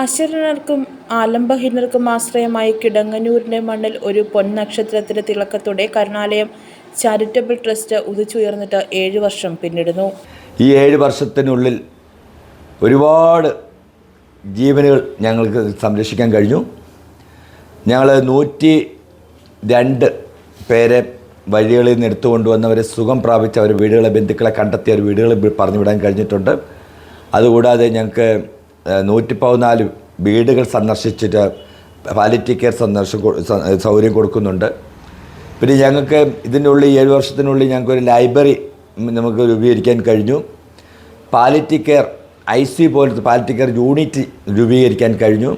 അശരണർക്കും ആലംബഹീനർക്കും ആശ്രയമായി കിടങ്ങനൂരിന്റെ മണ്ണിൽ ഒരു പൊന്നക്ഷത്രത്തിലെ തിളക്കത്തോടെ Karunalayam charitable trust ഉദിച്ചുയർന്നിട്ട് ഏഴ് വർഷം പിന്നിടുന്നു. ഈ ഏഴ് വർഷത്തിനുള്ളിൽ ഒരുപാട് ജീവനുകൾ ഞങ്ങൾക്ക് സംരക്ഷിക്കാൻ കഴിഞ്ഞു. ഞങ്ങൾ നൂറ്റി രണ്ട് പേരെ വഴികളിൽ നിന്ന് എടുത്തു കൊണ്ടുവന്നവരെ സുഖം പ്രാപിച്ച അവർ വീടുകളെ ബന്ധുക്കളെ കണ്ടെത്തി അവർ പറഞ്ഞു വിടാൻ കഴിഞ്ഞിട്ടുണ്ട്. അതുകൂടാതെ ഞങ്ങൾക്ക് നൂറ്റി പതിനാല് വീടുകൾ സന്ദർശിച്ചിട്ട് പാലിറ്റി കെയർ സന്ദർശം സൗകര്യം കൊടുക്കുന്നുണ്ട്. പിന്നെ ഞങ്ങൾക്ക് ഇതിനുള്ളിൽ ഏഴ് വർഷത്തിനുള്ളിൽ ഞങ്ങൾക്കൊരു ലൈബ്രറി നമുക്ക് രൂപീകരിക്കാൻ കഴിഞ്ഞു. പാലിറ്റി കെയർ ഐ സി പോലത്തെ പാലിറ്റി കെയർ യൂണിറ്റ് രൂപീകരിക്കാൻ കഴിഞ്ഞു.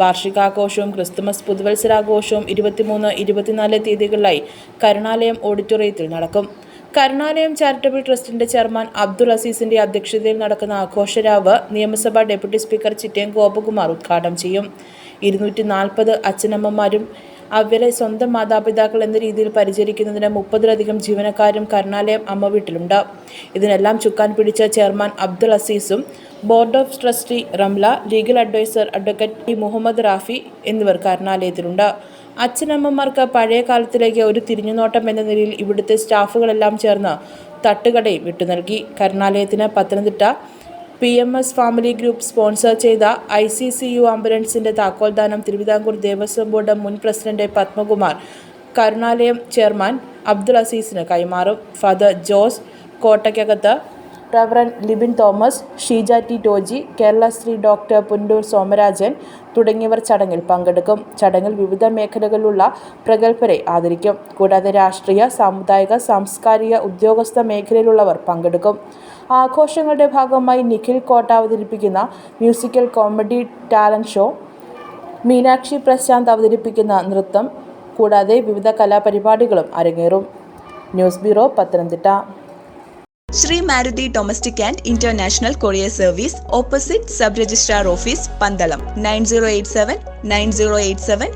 വാർഷികാഘോഷവും ക്രിസ്തുമസ് പുതുവത്സരാഘോഷവും ഇരുപത്തിമൂന്ന് ഇരുപത്തിനാല് തീയതികളിലായി കരുണാലയം ഓഡിറ്റോറിയത്തിൽ നടക്കും. കരുണാലയം ചാരിറ്റബിൾ ട്രസ്റ്റിന്റെ ചെയർമാൻ അബ്ദുൾ അസീസിന്റെ അധ്യക്ഷതയിൽ നടക്കുന്ന ആഘോഷരാവ് നിയമസഭാ ഡെപ്യൂട്ടി സ്പീക്കർ ചിറ്റയം ഗോപകുമാർ ഉദ്ഘാടനം ചെയ്യും. ഇരുന്നൂറ്റി നാൽപ്പത് അച്ഛനമ്മമാരും അവരെ സ്വന്തം മാതാപിതാക്കൾ എന്ന രീതിയിൽ പരിചരിക്കുന്നതിന് മുപ്പതിലധികം ജീവനക്കാരും കരുണാലയം അമ്മ വീട്ടിലുണ്ട്. ഇതിനെല്ലാം ചുക്കാൻ പിടിച്ച chairman Abdul അസീസും board of trustee Ramla legal adviser advocate T Muhammad Rafi എന്നിവർ കരുണാലയത്തിലുണ്ട്. അച്ഛനമ്മമാർക്ക് പഴയ കാലത്തിലേക്ക് ഒരു തിരിഞ്ഞുനോട്ടം എന്ന നിലയിൽ ഇവിടുത്തെ സ്റ്റാഫുകളെല്ലാം ചേർന്ന് തട്ടുകടയും വിട്ടു നൽകി. കരുണാലയത്തിന് Pathanamthitta P M S family group sponsor ചെയ്ത ഐ സി സി യു ആംബുലൻസിന്റെ താക്കോൽദാനം തിരുവിതാംകൂർ ദേവസ്വം ബോർഡ് മുൻ പ്രസിഡന്റ് പത്മകുമാർ കരുണാലയം ചെയർമാൻ അബ്ദുൾ അസീസിന് കൈമാറും. Father Jose Kottaykkakathu reverend Libin Thomas Sheeja T Toji Kerala Sree doctor Punnoor Somarajan തുടങ്ങിയവർ ചടങ്ങിൽ പങ്കെടുക്കും. ചടങ്ങിൽ വിവിധ മേഖലകളിലുള്ള പ്രഗത്ഭരെ ആദരിക്കും. കൂടാതെ രാഷ്ട്രീയ സാമുദായിക സാംസ്കാരിക ഉദ്യോഗസ്ഥ മേഖലയിലുള്ളവർ പങ്കെടുക്കും. ആഘോഷങ്ങളുടെ ഭാഗമായി നിഖിൽ കോട്ട അവതരിപ്പിക്കുന്ന musical comedy talent show Meenakshi Prashanth അവതരിപ്പിക്കുന്ന നൃത്തം കൂടാതെ വിവിധ കലാപരിപാടികളും അരങ്ങേറും. News bureau Pathanamthitta. Sree Maruthi domestic and international courier service opposite sub registrar office Pandalam nine zero eight seven nine zero eight seven